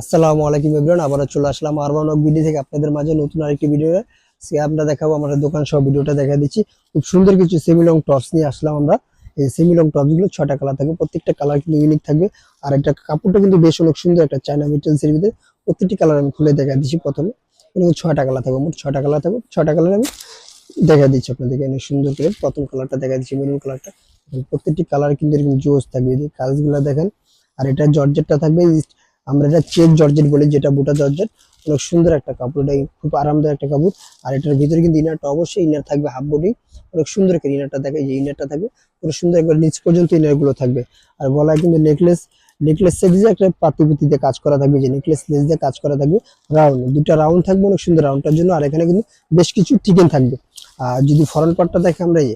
আসসালামু আলাইকুম এভরিওয়ান, আবারও চলে আসলাম আরবান অফ ভিডিও থেকে আপনাদের মাঝে নতুন আরেকটি ভিডিও সে আমরা দেখাবো আমাদের দোকান সহ ভিডিওটা দেখা দিচ্ছি। খুব সুন্দর কিছু সেমিলং টপস নিয়ে আসলাম আমরা। এই সেমিলং টপসগুলো ছটা কালার থাকবে প্রত্যেকটা কালার কিন্তু ইউনিক থাকবে আর একটা কাপড়টা কিন্তু বেশ অনেক সুন্দর, একটা চায়না মেটেরিয়ালস এর ভিতরে প্রত্যেকটি কালার আমি খুলে দেখা দিচ্ছি প্রথমে। এরকম ছয়টা কালার থাকবে, মোট ছটা কালার থাকবে। ছটা কালার আমি দেখা দিচ্ছি আপনাদেরকে, অনেক সুন্দর করে। প্রথম কালারটা দেখা দিচ্ছি মেরুন কালারটা প্রত্যেকটি কালার কিন্তু এরকম জোস থাকবে যে কাজগুলো দেখেন। আর এটা জর্জেটটা থাকবে আমরা এটা চেক জর্জেট বলি যেটা বুটা জর্জেট, অনেক সুন্দর একটা কাপড়, এটা খুব আরামদায়ক একটা কাপড়। আর এটার ভিতরে কিন্তু ইনারটা অবশ্যই ইনার থাকবে হাফ বডি অনেক সুন্দর করে ইনারটা থাকে যে ইনারটা থাকবে, পুরো সুন্দর একবার নিচ পর্যন্ত ইনারগুলো থাকবে। আর গলায় কিন্তু নেকলেস নেকলেস দিয়ে একটা পাতি দিয়ে কাজ করা থাকবে, যে নেকলেস লেস দিয়ে কাজ করা থাকবে রাউন্ড দুটা রাউন্ড থাকবে অনেক সুন্দর রাউন্ডটার জন্য। আর এখানে কিন্তু বেশ কিছু টিকেন থাকবে। আর যদি ফরন পার্টটা দেখে আমরা এই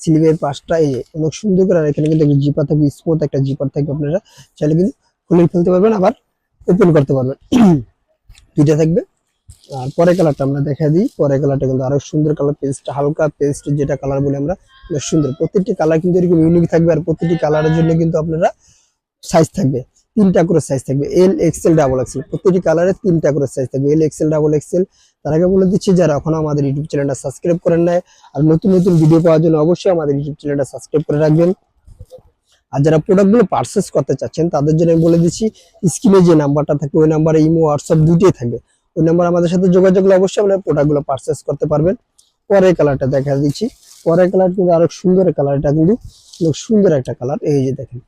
সিলিভের পাশটা, এই অনেক সুন্দর করে, আর এখানে কিন্তু জিপার থাকবে স্মুথ একটা জিপার থাকবে আপনারা, চাইলে কিন্তু খুলে ফেলতে পারবেন। আবার ওপেন করতে পারবেন। দুইটা থাকবে। আর পরে কালারটা আমরা দেখা দিই। পরে কালারটা কিন্তু আরও সুন্দর কালার পেস্টটা হালকা পেস্ট যেটা কালার বলে আমরা সুন্দর। প্রত্যেকটি কালার কিন্তু এরকম ইউনিক থাকবে আর প্রত্যেকটি কালারের জন্য কিন্তু আপনারা সাইজ থাকবে। তিনটা করে সাইজ থাকবে। এল এক্সেল ডাবল এক্সেল প্রত্যেকটি কালারে তিনটা করে সাইজ থাকবে। এল এক্সেল ডাবল এক্সেল তার আগে বলে দিচ্ছি, যারা এখনও আমাদের ইউটিউব চ্যানেলটা সাবস্ক্রাইব করেন নাই আর নতুন নতুন ভিডিও পাওয়ার জন্য অবশ্যই আমাদের ইউটিউব চ্যানেলটা সাবস্ক্রাইব করে রাখবেন। আর যারা প্রোডাক্টগুলো পারচেস করতে চাচ্ছেন, তাদের জন্য আমি বলে দিচ্ছি স্ক্রিনে যে নাম্বারটা থাকবে, ওই নাম্বারে ইমো হোয়াটসঅ্যাপ দুইটাই থাকবে। ওই নাম্বার আমাদের সাথে যোগাযোগ করলে অবশ্যই আপনারা প্রোডাক্টগুলো পারচেস করতে পারবেন। পরের কালারটা দেখা দিচ্ছি। পরের কালার কিন্তু আরও সুন্দর কালারটা কিন্তু সুন্দর একটা কালার এই যে দেখেন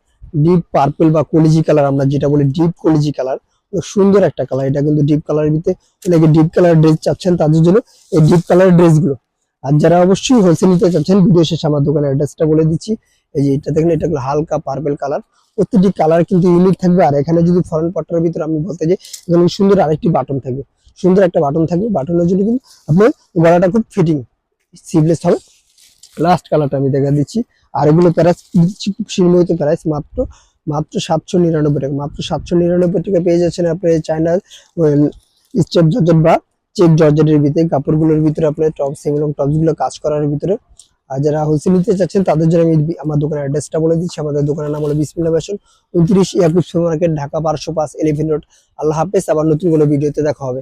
ডিপ পার্পল বা কলিজি কালার আমরা যেটা বলি ডিপ কলিজি কালার সুন্দর একটা কালার এটা কিন্তু ডিপ কালারের ভিতরে অনেকে ডিপ কালার ড্রেস চাচ্ছেন, তাদের জন্য এই ডিপ কালার ড্রেসগুলো আর যারা অবশ্যই হোলসেল নিতে চাচ্ছেন ভিডিও শেষে আমার দোকানের অ্যাড্রেসটা বলে দিচ্ছি। এই যে এটা দেখেন, এটা হলো হালকা পার্পল কালার প্রত্যেকটি কালার কিন্তু ইউনিক থাকবে। আর এখানে যদি ফরেন পাট্টার ভিতরে আমি বলতে যাই, এখানে সুন্দর আরেকটি বাটন থাকবে। সুন্দর একটা বাটন থাকবে। বাটনের জন্য কিন্তু আপনার গলাটা খুব ফিটিং সিভলেস হবে। লাস্ট কালারটা আমি দেখা দিচ্ছি। আর এগুলো প্যারাস দিচ্ছি খুব সীমিত প্যারাস মাত্র মাত্র সাতশো নিরানব্বই টাকা। মাত্র সাতশো নিরানব্বই টাকা পেয়ে যাচ্ছেন আপনি চায়না স্টেপ জর্জেট বা চেক জর্জেটের ভিতরে, কাপড়গুলোর ভিতরে আপনার টপ এবং টপসগুলো কাজ করার ভিতরে। আর যারা হোলসেল নিতে চাচ্ছেন, তাদের জন্য আমি আমার দোকানের অ্যাড্রেসটা বলে দিচ্ছি। আমাদের দোকানের নাম হলো বিসমিল্লা ফ্যাশন উনত্রিশ ইয়াকুব সুপার মার্কেট ঢাকা বারোশো পাঁচ এলিভেন রোড। আল্লাহ হাফেজ, আবার নতুন কোনো ভিডিওতে দেখা হবে।